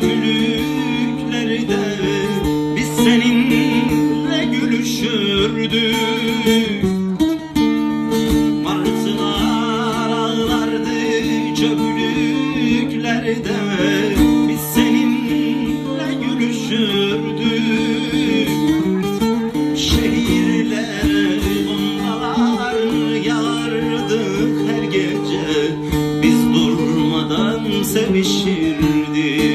kötülüklerde biz seninle gülüşürdük. Martılar ağlardı çöplüklerde biz seninle gülüşürdük. Şehirlere bombalar yağardık her gece biz durmadan sevişirdik.